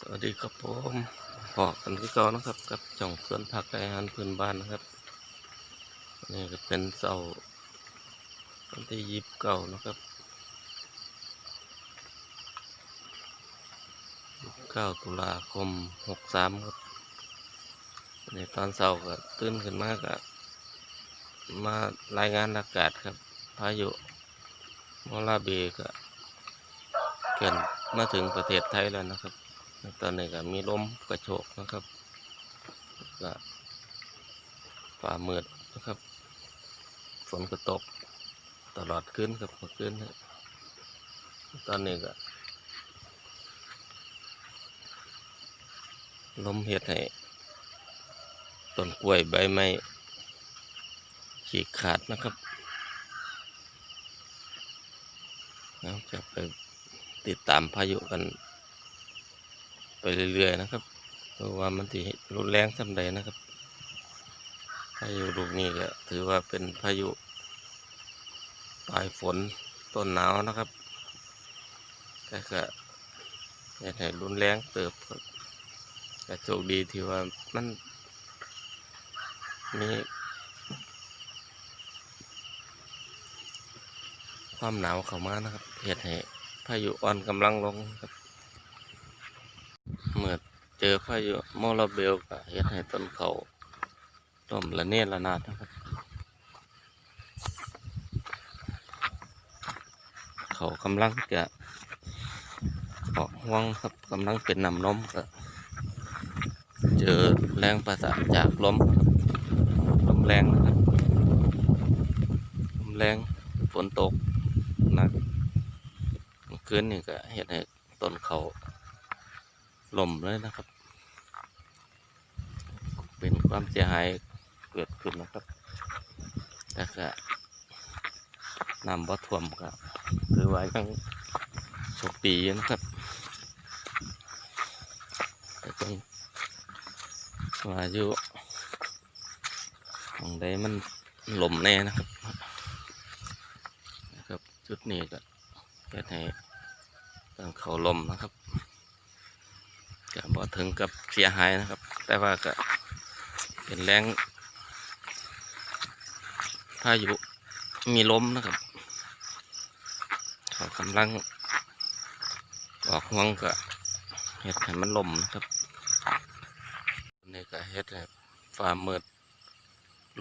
สวัสดีครับผมพอกันที่เก่านะครับกับจ่องสวนผักอาหารพื้นบ้านนะครับนี่ก็เป็นเสาร์วันที่ยิบเก้านะครับเก้าตุลาคมหกสามครับในตอนเสาร์ก็ตื่นขึ้นมากะมารายงานอากาศครับพายุมอลาเบก็เกินมาถึงประเทศไทยแล้วนะครับ ตอนนี้ก็มีลมกระโชกนะครับก็ฝ่ามืดนะครับ ฝนก็ตกตลอดคืนครับเมื่อคืนตอนนี้ก็ลมเห็ดให้ต้นกล้วยใบไม้ฉีกขาดนะครับเราจะไปติดตามพายุกัน เรื่อยๆนะครับเพราะว่ามันที่รุนแรงสำใดนะครับพายุลูกนี้ก็ถือว่าเป็นพายุปลายฝนต้นหนาวนะครับแต่ก็อย่าให้รุนแรงเติบครับแต่โชคดีที่ว่ามันมีความหนาวเข้ามานะครับเหตุให้พายุอ่อนกำลังลงครับ เมื่อเจอพายุโมลาเบลก็เฮ็ดให้ต้นเขาต้มละเนระนาดนะครับ เขากำลังจะออกห่วงครับกำลังเป็นน้ำนมก็เจอแรงประสานจากลมลมแรงนะครับลมแรงฝนตกหนักเมื่อคืนนี่ก็เฮ็ดให้ต้นเขา ล่มเลยนะครับ เป็นความเสียหายเกิดขึ้นนะครับแต่ก็น้ำบ่ท่วมก็ถือว่ายังโชคดีนะครับแต่ต้องว่าอยู่ของใดมันหล่มแน่นะครับนะครับ จุดนี้ก็เฮ็ดให้ต้งเขาลมนะครับ ก็บ่ถึงกับเสียหายนะครับ แต่ว่าก็เป็นแรงพายุมีลมนะครับขากำลังออกห่วงก็เฮ็ดให้มันลมนะครับนี่ก็เฮ็ดให้ฟ้ามืด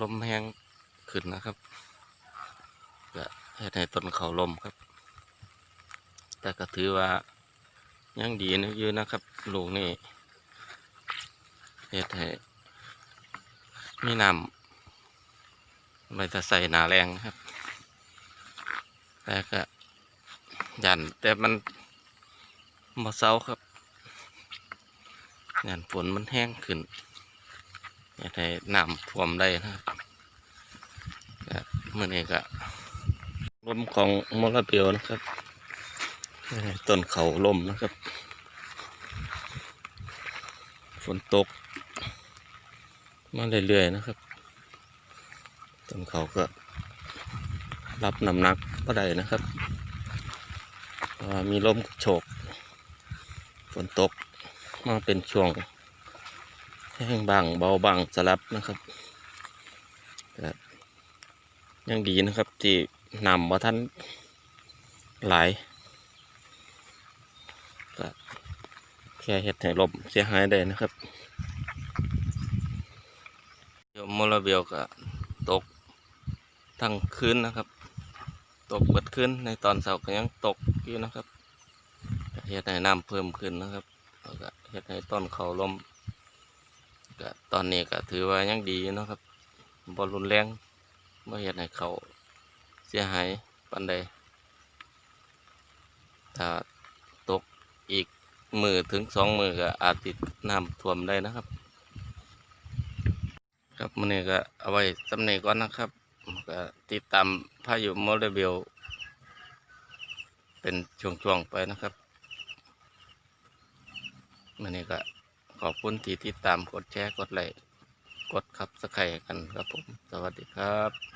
ลมแห้งขึ้นนะครับก็เฮ็ดให้ต้นเขาลมครับ แต่ก็ถือว่า ยังดีนะยู่นะครับลูกนี่เฮ็ดให้มีน้ำไม่จะใส่หนาแรงครับแต่ก็ยันแต่มันมาเศร้าครับยันฝนมันแห้งขึ้นเฮ็ดให้น้ำท่วมได้นะครับเมื่อนี้ก็ลมของมลเบียวนะครับ ต้นเขาลมนะครับ ฝนตก มาเรื่อยๆนะครับ ต้นเขาก็ รับน้ำหนักก็ได้นะครับมีลมโชกฝนตกมาเป็นช่วงแห้งบางเบาบางสลับนะครับแต่ยังดีนะครับที่นำว่าท่านหลาย แค่เห็ดให้ลมเสียหายได้นะครับเดี๋ยวมลเบียวก็ตกทั้งคืนนะครับ ตกเบิดขึ้นในตอนเสาร์ก็ยังตกอยู่นะครับเฮ็ดให้น้ำเพิ่มขึ้นนะครับแล้วก็เฮ็ดให้ต้นเขาลมก็ตอนนี้ก็ถือว่ายังดีนะครับบอลรุนแรงไม่เฮ็ดให้เขาเสียหายปันใดถ้าตกอีก มือถึงสองมือก็อาจติดน้ำท่วมได้นะครับ ครับมื้อนี้ก็เอาไว้สำเนีก่อนนะครับก็ติดตามพายุโมเดเบลเป็นช่วงๆไปนะครับมื้อนี้ก็ขอบคุณที่ติดตามกดแชร์กดไลค์กดขับสไครกันครับผม สวัสดีครับ